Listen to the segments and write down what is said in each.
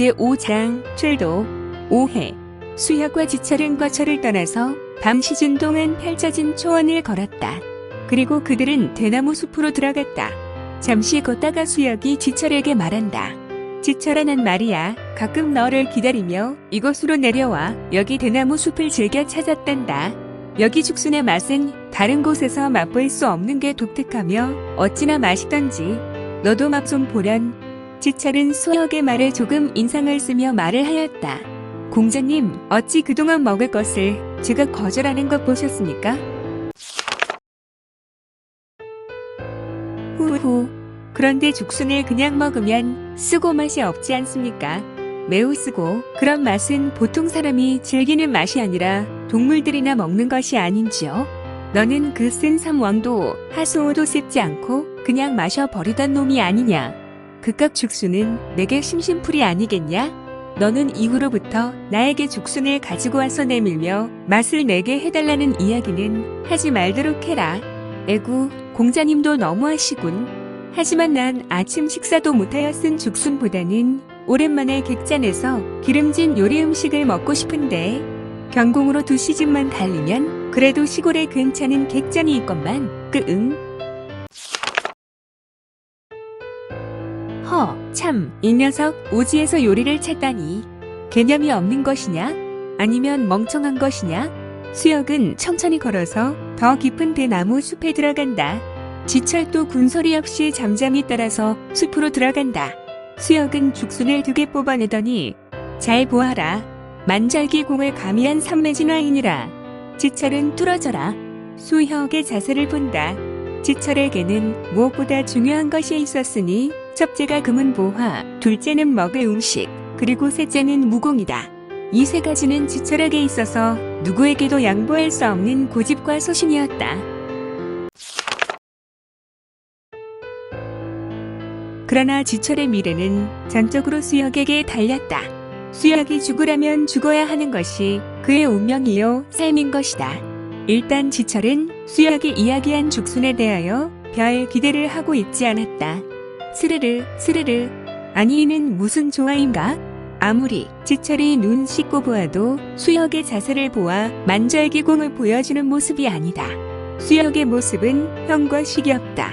제5장 출도 5회 수혁과 지철은 거처를 떠나서 밤 시준 동안 펼쳐진 초원을 걸었다. 그리고 그들은 대나무 숲으로 들어갔다. 잠시 걷다가 수혁이 지철에게 말한다. 지철아 난 말이야. 가끔 너를 기다리며 이곳으로 내려와 여기 대나무 숲을 즐겨 찾았단다. 여기 죽순의 맛은 다른 곳에서 맛볼 수 없는 게 독특하며 어찌나 맛있던지 너도 맛 좀 보련. 지철은 수혁의 말에 조금 인상을 쓰며 말을 하였다. 공자님, 어찌 그동안 먹을 것을 제가 거절하는 것 보셨습니까? 후후. 그런데 죽순을 그냥 먹으면 쓰고 맛이 없지 않습니까? 매우 쓰고 그런 맛은 보통 사람이 즐기는 맛이 아니라 동물들이나 먹는 것이 아닌지요? 너는 그 쓴 삼왕도 하수오도 씹지 않고 그냥 마셔버리던 놈이 아니냐? 그깟 죽순은 내게 심심풀이 아니겠냐? 너는 이후로부터 나에게 죽순을 가지고 와서 내밀며 맛을 내게 해달라는 이야기는 하지 말도록 해라. 에구, 공자님도 너무하시군. 하지만 난 아침 식사도 못하여 쓴 죽순보다는 오랜만에 객잔에서 기름진 요리 음식을 먹고 싶은데 경공으로 두 시즌만 달리면 그래도 시골에 괜찮은 객잔이 있건만 끄응. 참, 이 녀석 오지에서 요리를 찾다니 개념이 없는 것이냐? 아니면 멍청한 것이냐? 수혁은 천천히 걸어서 더 깊은 대나무 숲에 들어간다. 지철도 군소리 없이 잠잠히 따라서 숲으로 들어간다. 수혁은 죽순을 두 개 뽑아내더니 잘 보아라. 만절기 공을 가미한 삼매진화이니라. 지철은 뚫어져라. 수혁의 자세를 본다. 지철에게는 무엇보다 중요한 것이 있었으니 첫째가 금은 보화, 둘째는 먹을 음식, 그리고 셋째는 무공이다. 이 세 가지는 지철에게 있어서 누구에게도 양보할 수 없는 고집과 소신이었다. 그러나 지철의 미래는 전적으로 수혁에게 달렸다. 수혁이 죽으라면 죽어야 하는 것이 그의 운명이요 삶인 것이다. 일단 지철은 수혁이 이야기한 죽순에 대하여 별 기대를 하고 있지 않았다. 스르르 스르르 아니 이는 무슨 조화인가? 아무리 지철이 눈 씻고 보아도 수혁의 자세를 보아 만절기공을 보여주는 모습이 아니다. 수혁의 모습은 형과 식이 없다.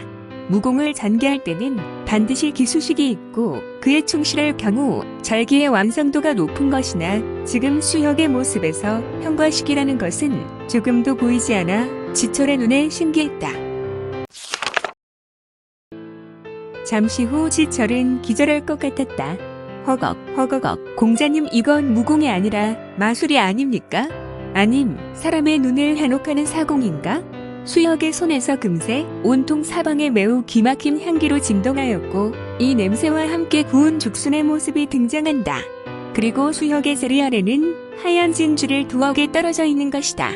무공을 전개할 때는 반드시 기수식이 있고 그에 충실할 경우 절기의 완성도가 높은 것이나 지금 수혁의 모습에서 형과 식이라는 것은 조금도 보이지 않아 지철의 눈에 신기했다. 잠시 후 지철은 기절할 것 같았다. 허걱, 허거걱. 공자님 이건 무공이 아니라 마술이 아닙니까? 아님 사람의 눈을 한옥하는 사공인가? 수혁의 손에서 금세 온통 사방에 매우 기막힌 향기로 진동하였고 이 냄새와 함께 구운 죽순의 모습이 등장한다. 그리고 수혁의 자리 아래는 하얀 진주를 개 떨어져 있는 것이다.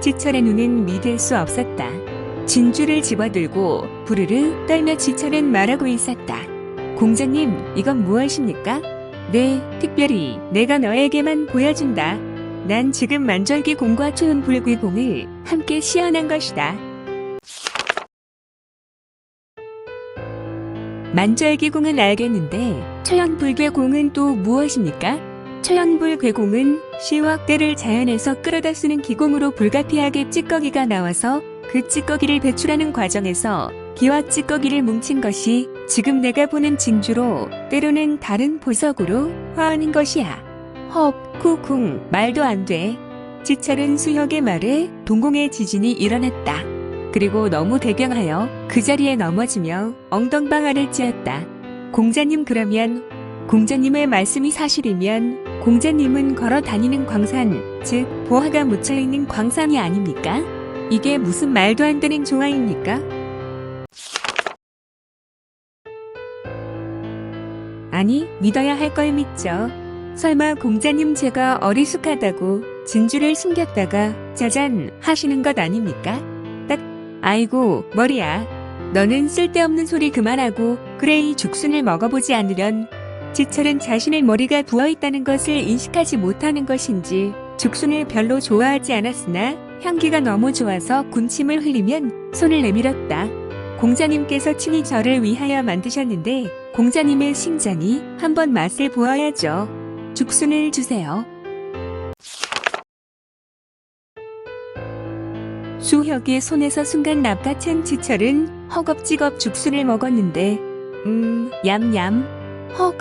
지철의 눈은 믿을 수 없었다. 진주를 집어들고 부르르 떨며 지철은 말하고 있었다. 공자님, 이건 무엇입니까? 네, 특별히 내가 너에게만 보여준다. 난 지금 만절기 공과 초연 불귀공을 함께 시연한 것이다. 만절기공은 알겠는데 초연불괴공은 또 무엇입니까? 초연불괴공은 시와 때를 자연에서 끌어다 쓰는 기공으로 불가피하게 찌꺼기가 나와서 그 찌꺼기를 배출하는 과정에서 기와 찌꺼기를 뭉친 것이 지금 내가 보는 진주로 때로는 다른 보석으로 화하는 것이야. 헉, 쿠쿵, 말도 안 돼. 지철은 수혁의 말에 동공의 지진이 일어났다. 그리고 너무 대경하여 그 자리에 넘어지며 엉덩방 아를 찧었다. 공자님 그러면 공자님의 말씀이 사실이면 공자님은 걸어 다니는 광산, 즉 보화가 묻혀 있는 광산이 아닙니까? 이게 무슨 말도 안 되는 조화입니까? 아니, 믿어야 할 걸 믿죠. 설마 공자님 제가 어리숙하다고 진주를 숨겼다가 짜잔 하시는 것 아닙니까? 딱, 아이고, 머리야. 너는 쓸데없는 소리 그만하고 그래 이 죽순을 먹어보지 않으련 지철은 자신의 머리가 부어있다는 것을 인식하지 못하는 것인지 죽순을 별로 좋아하지 않았으나 향기가 너무 좋아서 군침을 흘리면 손을 내밀었다. 공자님께서 친히 저를 위하여 만드셨는데 공자님의 심장이 한번 맛을 보아야죠. 죽순을 주세요. 수혁의 손에서 순간 납같은 지철은 허겁지겁 죽순을 먹었는데 음 얌얌 헉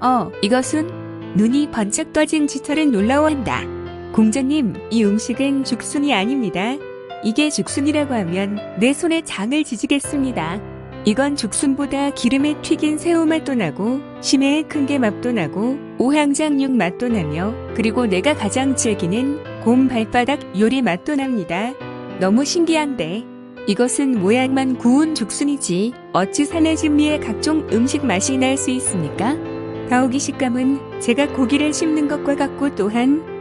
어, 이것은 눈이 번쩍 떠진 지철은 놀라워한다. 공자님, 이 음식은 죽순이 아닙니다. 이게 죽순이라고 하면 내 손에 장을 지지겠습니다. 이건 죽순보다 기름에 튀긴 새우 맛도 나고 심해의 큰게 맛도 나고 오향장육 맛도 나며 그리고 내가 가장 즐기는 곰 발바닥 요리 맛도 납니다. 너무 신기한데 이것은 모양만 구운 죽순이지 어찌 산의 진미의 각종 음식 맛이 날 수 있습니까? 더욱이 식감은 제가 고기를 씹는 것과 같고 또한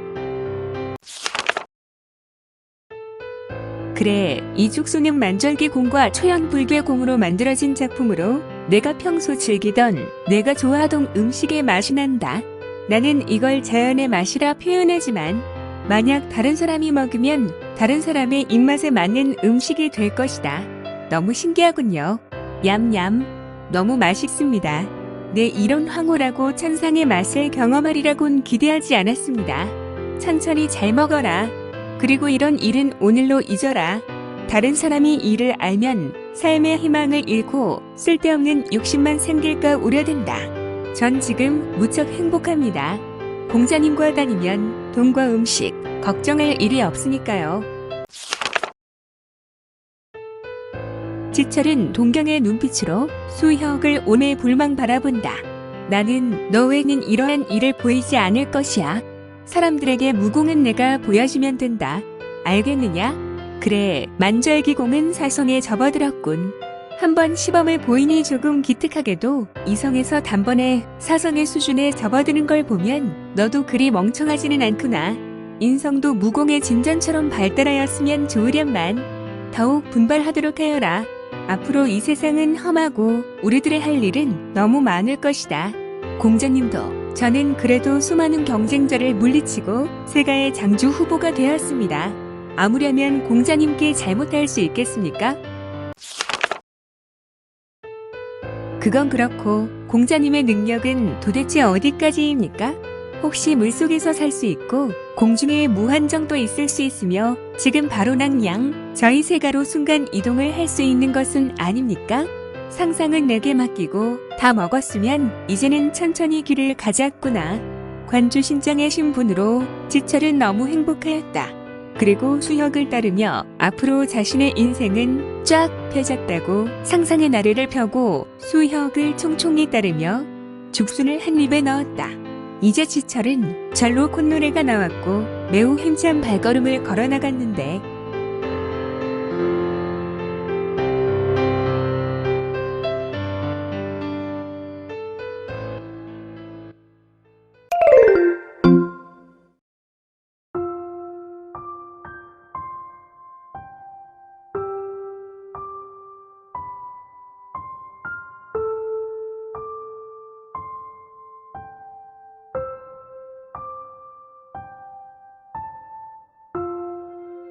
그래 이 죽순은 만절기 공과 초연불괴 공으로 만들어진 작품으로 내가 평소 즐기던 내가 좋아하던 음식의 맛이 난다. 나는 이걸 자연의 맛이라 표현하지만 만약 다른 사람이 먹으면 다른 사람의 입맛에 맞는 음식이 될 것이다. 너무 신기하군요. 얌얌 너무 맛있습니다. 내 이런 황홀하고 천상의 맛을 경험하리라곤 기대하지 않았습니다. 천천히 잘 먹어라. 그리고 이런 일은 오늘로 잊어라. 다른 사람이 이를 알면 삶의 희망을 잃고 쓸데없는 욕심만 생길까 우려된다. 전 지금 무척 행복합니다. 공자님과 다니면 돈과 음식, 걱정할 일이 없으니까요. 지철은 동경의 눈빛으로 수혁을 오매 불망 바라본다. 나는 너 외에는 이러한 일을 보이지 않을 것이야. 사람들에게 무공은 내가 보여주면 된다. 알겠느냐? 그래, 만절기공은 사성에 접어들었군. 한번 시범을 보이니 조금 기특하게도 이성에서 단번에 사성의 수준에 접어드는 걸 보면 너도 그리 멍청하지는 않구나. 인성도 무공의 진전처럼 발달하였으면 좋으련만 더욱 분발하도록 하여라. 앞으로 이 세상은 험하고 우리들의 할 일은 너무 많을 것이다. 공자님도 저는 그래도 수많은 경쟁자를 물리치고 세가의 장주 후보가 되었습니다. 아무려면 공자님께 잘못할 수 있겠습니까? 그건 그렇고 공자님의 능력은 도대체 어디까지입니까? 혹시 물속에서 살 수 있고 공중에 무한정도 있을 수 있으며 지금 바로 낭양 저희 세가로 순간 이동을 할 수 있는 것은 아닙니까? 상상은 내게 맡기고 다 먹었으면 이제는 천천히 길을 가자꾸나. 관주 신장의 신분으로 지철은 너무 행복하였다. 그리고 수혁을 따르며 앞으로 자신의 인생은 쫙 펴졌다고 상상의 나래를 펴고 수혁을 총총히 따르며 죽순을 한 입에 넣었다. 이제 지철은 절로 콧노래가 나왔고 매우 힘찬 발걸음을 걸어 나갔는데